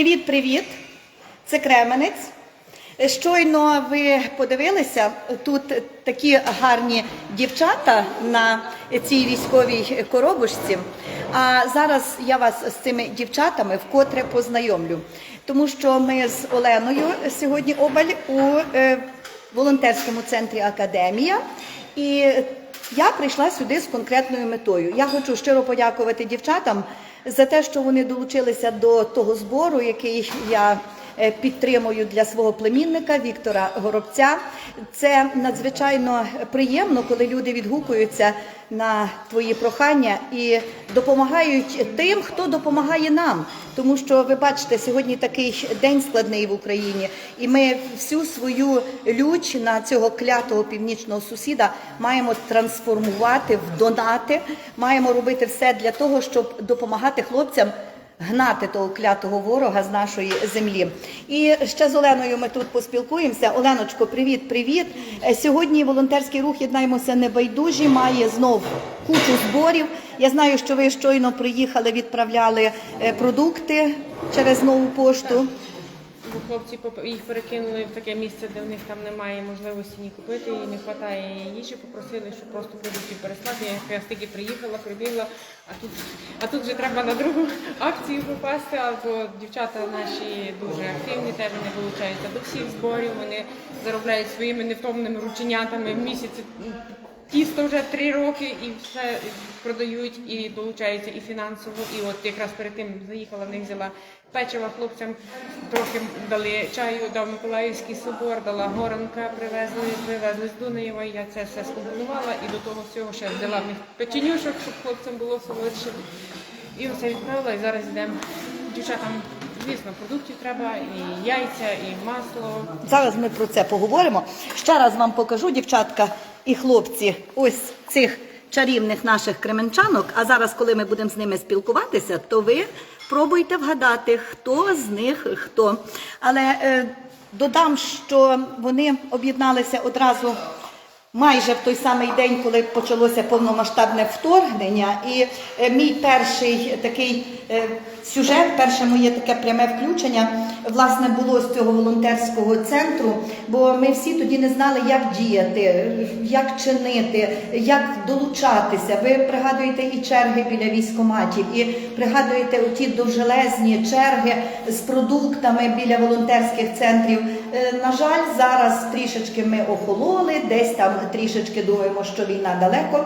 Привіт, привіт! Це Кременець. Щойно ви подивилися, тут такі гарні дівчата на цій військовій коробочці. А зараз я вас з цими дівчатами вкотре познайомлю, тому що ми з Оленою сьогодні обаль у е, волонтерському центрі Академія. І я прийшла сюди з конкретною метою. Я хочу щиро подякувати дівчатам за те, що вони долучилися до того збору, який я підтримую для свого племінника Віктора Горобця. Це надзвичайно приємно, коли люди відгукуються на твої прохання і допомагають тим, хто допомагає нам. Тому що ви бачите, сьогодні такий день складний в Україні, і ми всю свою лють на цього клятого північного сусіда маємо трансформувати в донати. Маємо робити все для того, щоб допомагати хлопцям гнати того клятого ворога з нашої землі. І ще з Оленою ми тут поспілкуємося. Оленочко, привіт, привіт. Е, Сьогодні волонтерський рух єднаємося небайдужі має знов кучу зборів. Я знаю, що ви щойно приїхали, відправляли е, продукти через нову пошту. Бо хлопці їх перекинули в таке місце, де в них там немає можливості ні купити, і не вистачає їжі. Попросили, щоб просто продуктів переслати. Я таки приїхала, прибігла, а тут, а тут вже треба на другу акцію попасти. А то дівчата наші дуже активні, теж вони долучаються до всіх зборів. Вони заробляють своїми невтомними рученятами в місяць. Тісто вже три роки і все продають і долучаються і фінансово. І от якраз перед тим заїхала в них взяла печива хлопцям, трохи дали чаю, дав Миколаївський собор, дала горанка, привезли, привезли з Дунаєва. Я це все скомпонувала і до того всього ще взяла в них печенюшок, щоб хлопцям було солодше. І оце відправила, і зараз йдемо дівчатам. Звісно, продуктів треба, і яйця, і масло. Зараз ми про це поговоримо. Ще раз вам покажу, дівчатка і хлопці, ось цих чарівних наших кременчанок. А зараз, коли ми будемо з ними спілкуватися, то ви пробуйте вгадати, хто з них хто. Але е, додам, що вони об'єдналися одразу. Майже в той самий день, коли почалося повномасштабне вторгнення, і е, мій перший такий е, сюжет, перше моє таке пряме включення, власне, було з цього волонтерського центру, бо ми всі тоді не знали, як діяти, як чинити, як долучатися. Ви пригадуєте і черги біля військоматів, і пригадуєте оті довжелезні черги з продуктами біля волонтерських центрів. Е, На жаль, зараз трішечки ми охололи, десь там трішечки думаємо, що війна далеко.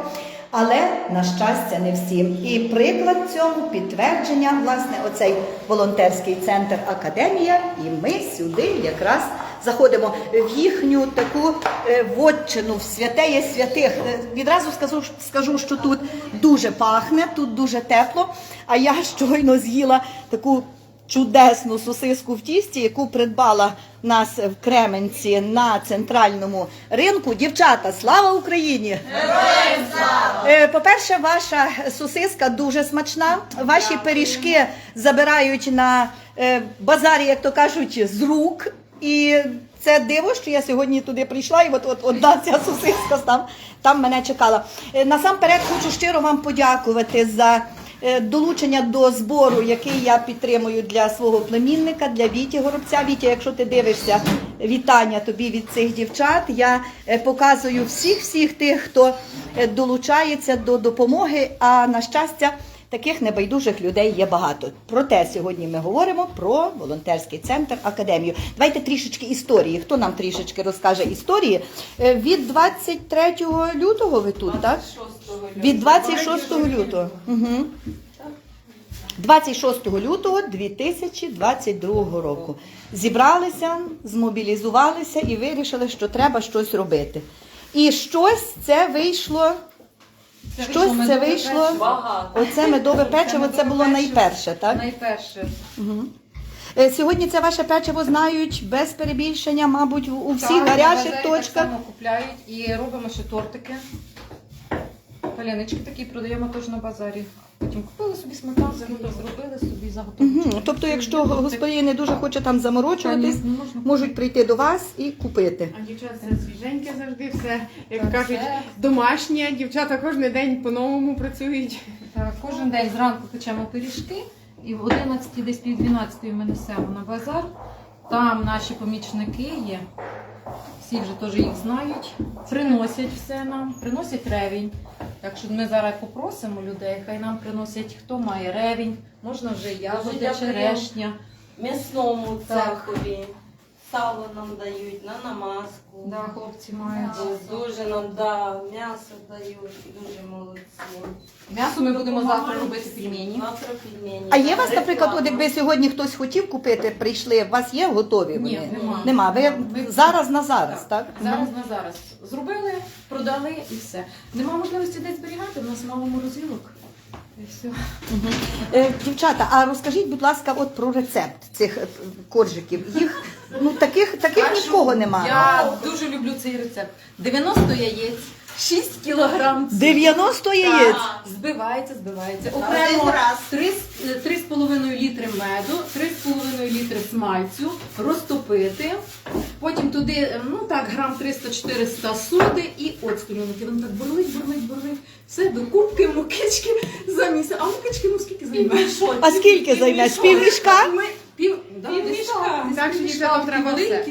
Але на щастя, не всім. І приклад цьому підтвердження, власне, оцей волонтерський центр Академія, і ми сюди якраз заходимо в їхню таку е, вотчину, в святеє святих. Е, Відразу скажу, скажу, що тут дуже пахне, тут дуже тепло. А я щойно з'їла таку чудесну сосиску в тісті, яку придбала нас в Кременці на центральному ринку. Дівчата, слава Україні! Е, По-перше, ваша сосиска дуже смачна. Ваші пиріжки забирають на е, базарі, як то кажуть, з рук. І це диво, що я сьогодні туди прийшла, і от, от одна ця сосиска там, там мене чекала. Е, Насамперед хочу щиро вам подякувати за долучення до збору, який я підтримую для свого племінника, для Віті Горобця. Вітя, якщо ти дивишся, вітання тобі від цих дівчат. Я е, показую всіх всіх тих, хто е, долучається до допомоги. А на щастя, таких небайдужих людей є багато. Проте сьогодні ми говоримо про волонтерський центр академію. Давайте трішечки історії. Хто нам трішечки розкаже історії? Е, Від 23 лютого ви тут, так? Від 26 лютого. Угу. 26 лютого 2022 року зібралися, змобілізувалися і вирішили, що треба щось робити. І щось це вийшло. Щось це вийшло. Оце медове печиво, це було найперше, так? Найперше. Е, Сьогодні це ваше печиво знають без перебільшення, мабуть, у всіх гарячих точках. Так само купляють і робимо ще тортики. Палянички такі продаємо теж на базарі. Потім купили собі сметанку, зробили собі заготовку. Угу. Тобто, якщо господин не дуже хоче там заморочуватись, можна можуть прийти до вас і купити. А дівчата це свіженьке завжди все, як Так, кажуть, це- домашнє. Дівчата кожен день по-новому працюють. Так, кожен день зранку печемо пиріжки і в 11 десь пів 12 ми несемо на базар. Там наші помічники є. Всі вже теж їх знають. Приносять все нам, приносять ревінь. Так що ми зараз попросимо людей, хай нам приносять, хто має ревінь, можна вже ягоди, черешня. М'ясному Так. Сало нам дають на намазку. Да, хлопці мають. Дуже нам да, м'ясо дають, дуже молодці. М'ясо ми будемо завтра робити пельмені. Завтра пельмені. А є у вас, наприклад, от якби сьогодні хтось хотів купити, прийшли, у вас є готові Ні, нема. Нема. Ви Ми- зараз на зараз, так? Зараз на зараз. Зробили, продали і все. Нема можливості десь зберігати, у нас мало морозилок. Все. Е, Дівчата, а розкажіть, будь ласка, от про рецепт цих е, коржиків. Їх ну таких таких Кажу, нікого немає. Я дуже люблю цей рецепт. 90 яєць, 6 кілограм цукру. 90 яєць. Збивається, збивається. Один Окремо раз. 3,5 літри меду, 3,5 літри смальцю, розтопити. Потім туди, ну так, грам 300-400 соди і оцту ліники. Воно так бурлить, бурлить, бурлить. Все до кубки мукички за місяць. А мукички, ну скільки займе? А скільки займеш? Півмішка? Ми пів, да, Пів мішка. так. Що Пів там треба все.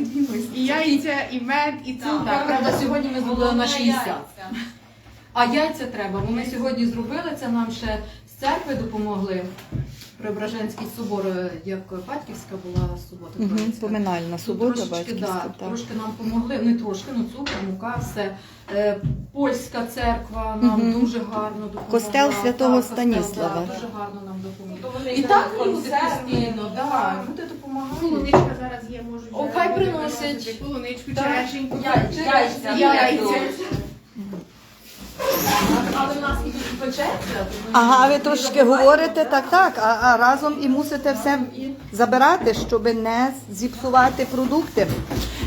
І яйця, і мед, і цукор. Так, правда, сьогодні ми зробили на 60. А яйця треба, бо ми сьогодні зробили це, нам ще з церкви допомогли. Преображенський собор, е, як батьківська була субота. Угу, поминальна Ну, субота, трошечки, батьківська. да, так. трошки нам допомогли, не трошки, ну цукор, мука, все. Е, польська церква нам Мгм. дуже гарно допомогла. Костел Святого Так, костел, Станіслава. да, дуже гарно нам допомогли. То вони І так люди консерви, постійно, да, так. люди допомагають. Полуничка зараз є, можуть. О, хай приносять. Полуничку, черешеньку. Яйця. І Яйця. яйця. Але нас і печеться. Ага, ви трошки говорите так, так, а, а разом і мусите все забирати, щоб не зіпсувати продукти.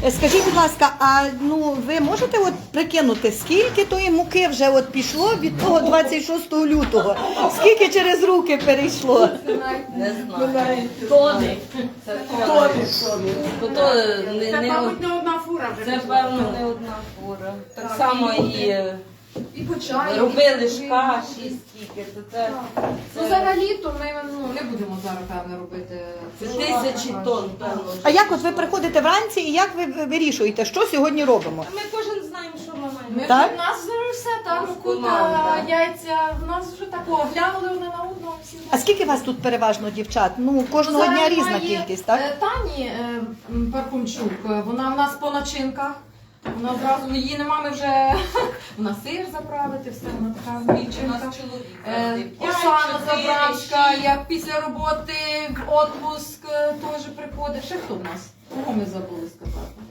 Е, Скажіть, будь ласка, а ну ви можете от прикинути, скільки тої муки вже от пішло від того 26 лютого? Скільки через руки перейшло? Не знаю. Тони. Це тони. То то не, Це, не, мабуть, не одна фура вже. це пішла. певно не одна фура. Так само і е, І по чаю. робили ж каші скільки. То це, Ну, взагалі, то ми ну, не будемо зараз, певно, робити. це тисячі тонн, певно. А як от ви приходите вранці і як ви вирішуєте, що сьогодні робимо? Ми кожен знаємо, що ми маємо. Ми Так? у нас вже все так, У нас муку та команда. яйця. У нас вже так оглянули одне на всі. А скільки вас тут переважно дівчат? Ну кожного Зараз дня різна кількість, так? е, Тані е, м, Пархомчук, е, вона в нас по начинках. Вона одразу її нема, ми вже вона сир заправити, все вона така нас чоловік Е, завжди. Оксана Забранська, як після роботи в отпуск е, теж приходить. Ще хто в нас? Кого ми забули сказати?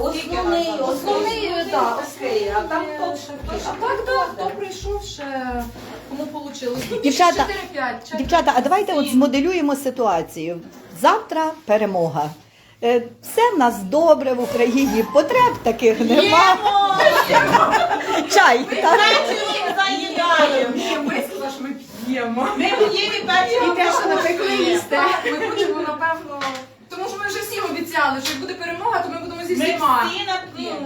Основний, Основний, е, так, такий, а там хто е, ще А так, так, хто прийшов ще, кому вийшло. Дівчата, 4-5. Дівчата, а давайте от змоделюємо ситуацію. Завтра перемога. Е, Все в нас добре в Україні, потреб таких нема. Чай, так? Ми сказали, що ми п'ємо. Ми в Києві І те, що напекли їсти. Ми будемо, напевно, тому що ми вже всім обіцяли, що як буде перемога, то ми будемо зі Ми всі нап'ємо.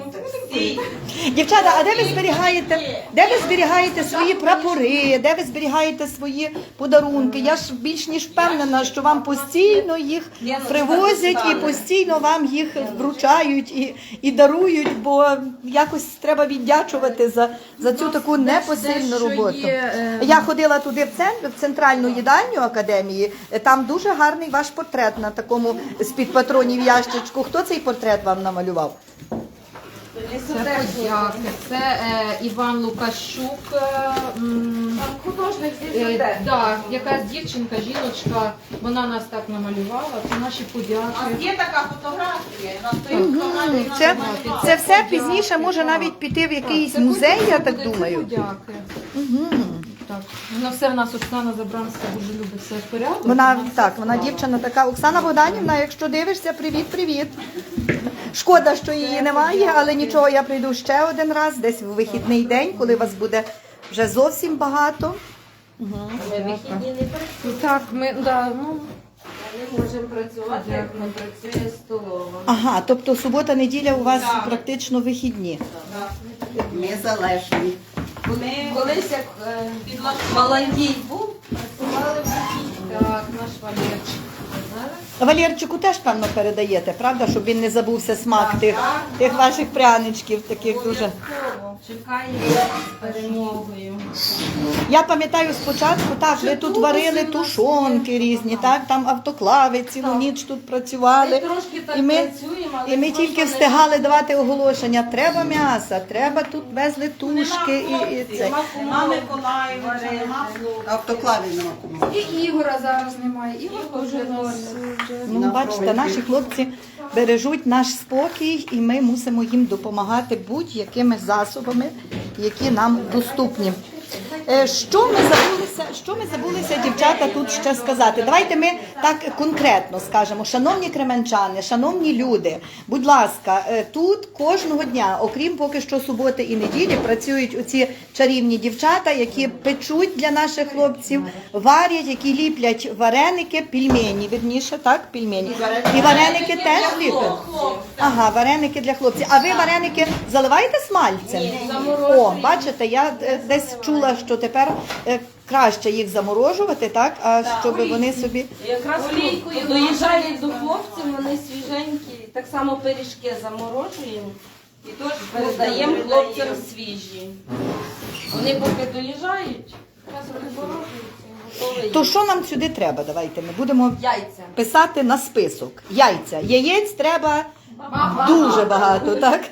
Дівчата, а де ви зберігаєте, де ви зберігаєте свої прапори, де ви зберігаєте свої подарунки? Я ж більш ніж впевнена, що вам постійно їх привозять і постійно вам їх вручають і, і дарують, бо якось треба віддячувати за, за цю таку непосильну роботу. е, Я ходила туди в центр, в центральну їдальню академії. Там дуже гарний ваш портрет на такому з-під патронів ящичку. Хто цей портрет вам намалював? Це подяки. Це е, Іван Лукащук. Е, м, Художник е, да, якась дівчинка, жіночка, вона нас так намалювала. Це наші подяки. Є така фотографія. на той Мгм. Це, це все пізніше може навіть піти в якийсь Це музей, я так думаю. Подяки. Так. Вона все в нас Оксана Забранська дуже любить все в порядок. Вона так, вона дівчина така. Оксана Богданівна, якщо дивишся, привіт, привіт. Шкода, що її немає, але нічого, я прийду ще один раз, десь в вихідний день, коли вас буде вже зовсім багато. Вихідні не працюють. Так, ми да, ну Ми можемо працювати, як не працює столова. Ага, тобто субота, неділя у вас практично вихідні. Незалежні. Вони Колись як е, Маландій був, працювали в такій. так, наш Валерчик. Валерчику теж, певно, передаєте, правда, щоб він не забувся смак тих, тих ваших пряничків, таких дуже. Чекає з перемогою. Я пам'ятаю спочатку, так, ви тут варили тушонки різні, так, там автоклави цілу ніч тут працювали. І ми, працюємо, і ми тільки встигали давати оголошення. Треба м'яса, треба тут везли тушки і, і це. Миколаївича, нема автоклавів нема кому. І Ігора зараз немає. Ігор дуже нас Ну, бачите, наші хлопці бережуть наш спокій, і ми мусимо їм допомагати будь-якими засобами, які нам доступні. Е, Що ми забулися, що ми забулися, дівчата, тут ще сказати? Давайте ми так конкретно скажемо, шановні кременчани, шановні люди, будь ласка, е, тут кожного дня, окрім поки що суботи і неділі, працюють оці чарівні дівчата, які печуть для наших хлопців, варять, які ліплять вареники, пельмені, вірніше, так, пельмені. І вареники теж ліплять. Ага, вареники для хлопців. А ви вареники заливаєте смальцем? О, бачите, я е, десь чула, що тепер е, краще їх заморожувати, так? А щоб вони собі. Якраз олійкою доїжджають до хлопців, вони свіженькі. Так само пиріжки заморожуємо і теж передаємо хлопцям свіжі. Вони поки доїжджають, якраз розморожуються, готові. То що нам сюди треба? Давайте ми будемо Яйця. писати на список. Яйця. Яєць треба дуже багато, так?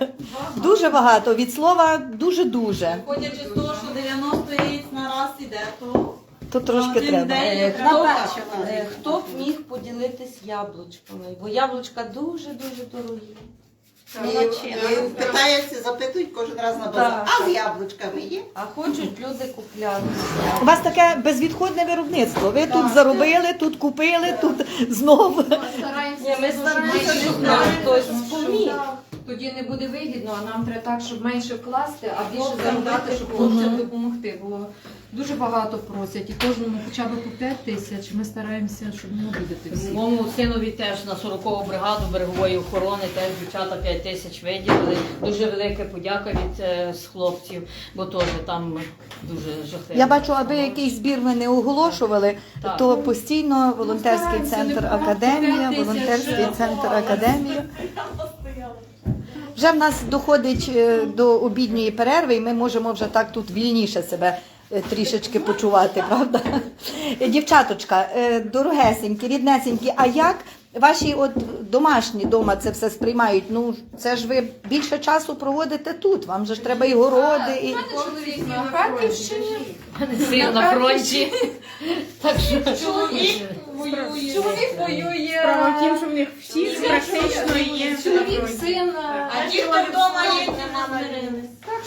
Дуже багато. Від слова дуже-дуже. Ходячи з того, що 90 яєць на раз іде, то То трошки один треба. день Е, треба Хто, бачити. е, хто б міг поділитись яблучками? Бо яблучка дуже-дуже дорогі. І, і питаються, запитують кожен раз на базар. Так. А з яблучками є? А хочуть люди купляти. У вас таке безвідходне виробництво. Ви тут заробили, тут купили, тут знову. Ні, ми стараємося, щоб нам хтось поміг. Тоді не буде вигідно, а нам треба так, щоб менше вкласти, а більше заробляти, щоб хлопцям допомогти. Бо дуже багато просять, і кожному хоча б по 5 тисяч. Ми стараємося, щоб не обідати всіх. Моєму синові теж на 40-го бригаду берегової охорони теж дівчата 5 тисяч виділили. Дуже велика подяка від е, з хлопців, бо теж там дуже жахливо. Я бачу, аби якийсь збір ми не оголошували, Так. то постійно волонтерський стараємося, центр не Академія, волонтерський центр Академія. Вже в нас доходить е, до обідньої перерви, і ми можемо вже так тут вільніше себе трішечки почувати, правда? Е, Дівчаточка, е, дорогесенькі, ріднесенькі, а як ваші от домашні дома це все сприймають? Ну, це ж ви більше часу проводите тут, вам же ж треба і городи, і... Чоловік на Харківщині. Син на фронті. Так що Чоловік воює. Справа в тім, що в них всі практично є. Чоловік, син. А ті, хто вдома є, нема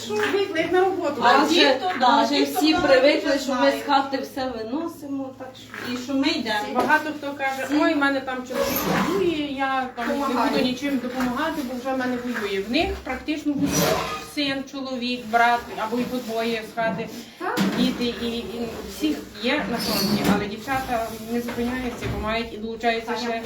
мирились. В них на роботу. А ті, хто, да, вже всі привикли, що ми з хати все виносимо, так що. І що ми йдемо. Багато хто каже, ой, в мене там чоловік воює, я там не буду нічим допомагати, бо вже в мене воює. В них практично буде син, чоловік, брат або й по двоє з хати, діти, і, і всіх є на фронті, але дівчата не зупиняються, бо мають і долучаються ще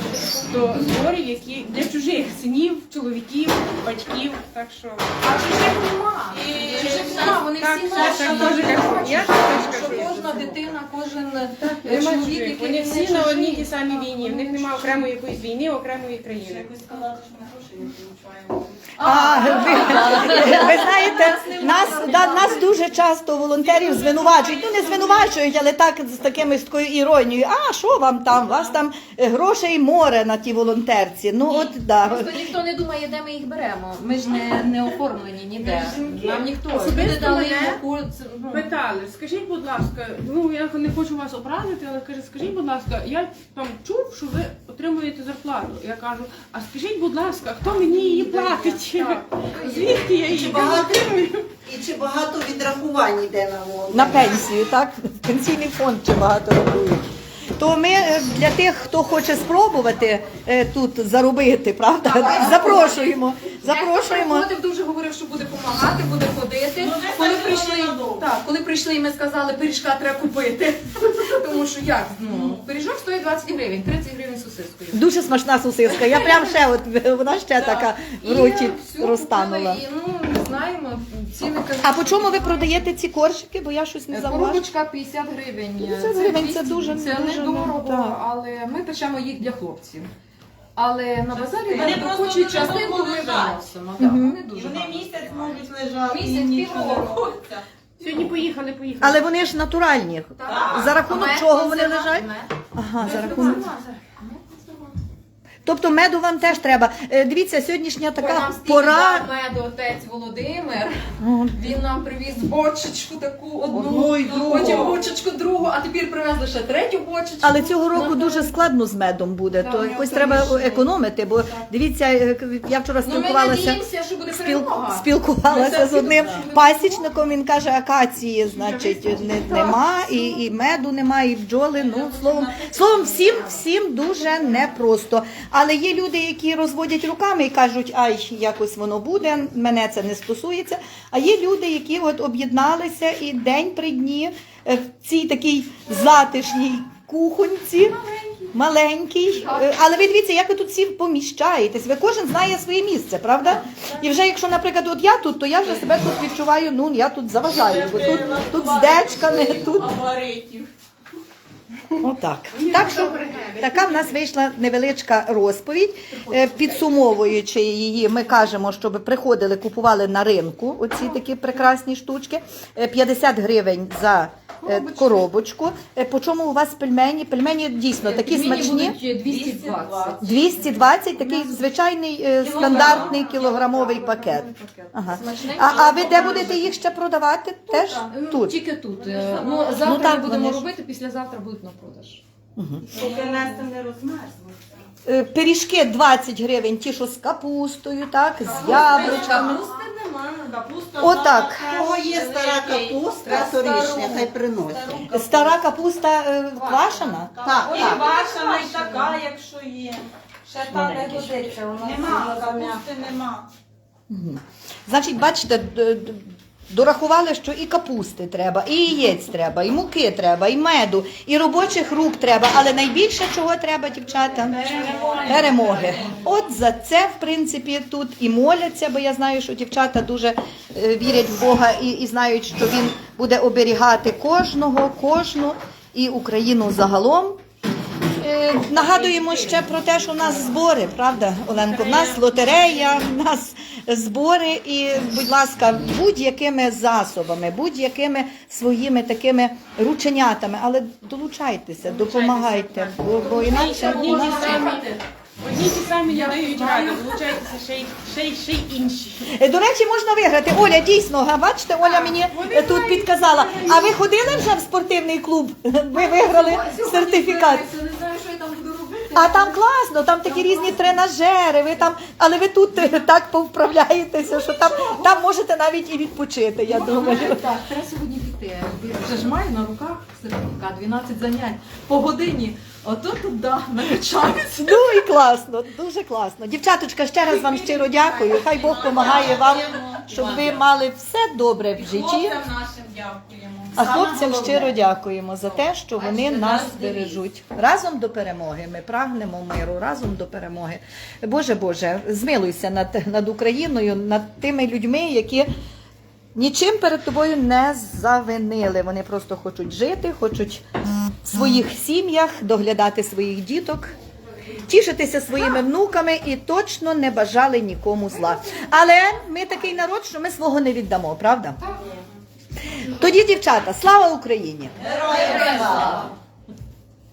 до зборів, які для чужих синів, чоловіків, батьків. Так що А чужих нема. І- Чужих нема, вони Так, всі наші. так, теж кажу. Я теж Що кожна дитина, кожен е, чоловік, який Вони всі на одній тій самій війні. В них немає окремої якоїсь війни, окремої країни. А, ви, ви знаєте, нас, да, нас дуже часто волонтерів звинувачують. Ну не звинувачують, але так з такими з такою іронією. А що вам там? У вас там е, грошей море на ті волонтерці. Ну от да. Просто ніхто не думає, де ми їх беремо. Ми ж не, не оформлені ніде. Нам ніхто Особисто люди дали мене ну, Питали, скажіть, будь ласка, ну я не хочу вас образити, але каже, скажіть, будь ласка, я там чув, що ви отримуєте зарплату. Я кажу, а скажіть, будь ласка, хто мені її платить? Звідки я її багато? отримую? І чи багато відрахувань йде на воду? На пенсію, так? В пенсійний фонд чи багато рахують. То ми е, для тих, хто хоче спробувати е, тут заробити, правда? Запрошуємо. Запрошуємо. Приходив, дуже говорив, що буде допомагати, буде ходити. Коли прийшли, так, коли прийшли, і ми сказали, пиріжка треба купити. Тому що як? Ну, пиріжок стоїть 20 гривень, 30 гривень сосискою. Дуже смачна сосиска. Я прям ще от вона ще така в роті розтанула. купили, І, ну, ціни кажуть. А по чому ви продаєте ці коржики? Бо я щось не Е, зауважила. Коробочка 50 гривень. 50 гривень, це дуже- це дуже, не дорого, так. але ми печемо їх для хлопців. Але на базарі Вони вони просто хочуть дуже частинку довго ми лежать. виносимо. Так, вони І дуже вони гарні. місяць можуть лежати. і Місяць, нічого не півроку. робиться. Сьогодні поїхали, поїхали. Але вони ж натуральні. Так. За рахунок Мед, чого вони консерва- лежать? мед. Ага, за рахунок. Тобто меду вам теж треба. Е, Дивіться, сьогоднішня така нам стільки пора. дав меду отець Володимир. О, Він нам привіз бочечку таку одну, Одну й другу. потім бочечку другу, а тепер привезли ще третю бочечку. Але цього року Ну, дуже складно з медом буде, Так, то ми якось треба оптимістично. економити. Бо дивіться, е, я вчора Ну, ми спілкувалася. надіємося, що буде Спіл... перемога. Спілкувалася Ми з одним все пасічником. Він каже, акації, значить, не, нема, і, і меду немає, і бджоли. Ну словом, словом, всім всім дуже непросто. Але є люди, які розводять руками і кажуть, ай, якось воно буде, мене це не стосується. А є люди, які от об'єдналися і день при дні е, в цій такій затишній кухонці. Маленький, Е, але ви дивіться, як ви тут всі поміщаєтесь. Ви кожен знає своє місце, правда? І вже якщо, наприклад, от я тут, то я вже себе тут відчуваю, ну я тут заважаю, бо тут, тут з дечками, тут. Отак. Так що така в нас вийшла невеличка розповідь. Е, Підсумовуючи її, ми кажемо, щоб приходили, купували на ринку оці такі прекрасні штучки. Е, 50 гривень за е, коробочку. Е, По чому у вас пельмені? Пельмені дійсно такі смачні. будуть 220. 220 такий звичайний е, стандартний кілограмовий пакет. Ага. А, а ви де будете їх ще продавати? Теж тут. Тільки тут. Е, Ну, завтра Ну, так, ми будемо вони робити, післязавтра будуть на продаж. Поки Настя не розмерзла. Е, Пиріжки 20 гривень, ті, що з капустою, так, з яблучками. Капусти нема, капуста. Отак. У кого є стара капуста, торішня, хай приносять. Стара капуста е, квашена? Так, Ой, так. ваша, і така, якщо є. Ще та не годиться, вона Нема, капусти нема. Значить, бачите, д- д- дорахували, що і капусти треба, і яєць треба, і муки треба, і меду, і робочих рук треба. Але найбільше чого треба, дівчата? Перемоги. От за це, в принципі, тут і моляться, бо я знаю, що дівчата дуже е, вірять в Бога і, і знають, що він буде оберігати кожного, кожну і Україну загалом. Е, Нагадуємо ще про те, що у нас збори, правда, Оленко? У нас лотерея, у нас збори, і, будь ласка, будь-якими засобами, будь-якими своїми такими рученятами, але долучайтеся, допомагайте, бо, бо інакше ті самі, одні ті самі не дають ради, долучайтеся ще й, ще й, ще й інші. Е, До речі, можна виграти. Оля, дійсно, га, бачите, Оля мені е, тут підказала. А ви ходили вже в спортивний клуб? Ви виграли сертифікат. Не знаю, що я там буду. А там класно, там такі різні тренажери, ви там, але ви тут е, так повправляєтеся, що там, там можете навіть і відпочити, я думаю. Так, треба сьогодні піти. Вже ж маю на руках сертифікат, 12 занять по годині. Ото туди накачаюся. Ну і класно, дуже класно. Дівчаточка, ще раз вам щиро дякую. Хай Бог допомагає вам, щоб ви мали все добре в житті. Хлопцям нашим дякуємо. А хлопцям щиро дякуємо за те, що вони нас бережуть. Разом до перемоги. Ми прагнемо миру, разом до перемоги. Боже Боже, змилуйся над, над Україною, над тими людьми, які нічим перед тобою не завинили. Вони просто хочуть жити, хочуть в своїх сім'ях доглядати своїх діток. Тішитися своїми внуками і точно не бажали нікому зла. Але ми такий народ, що ми свого не віддамо, правда? Тоді, дівчата, слава Україні! Героям слава!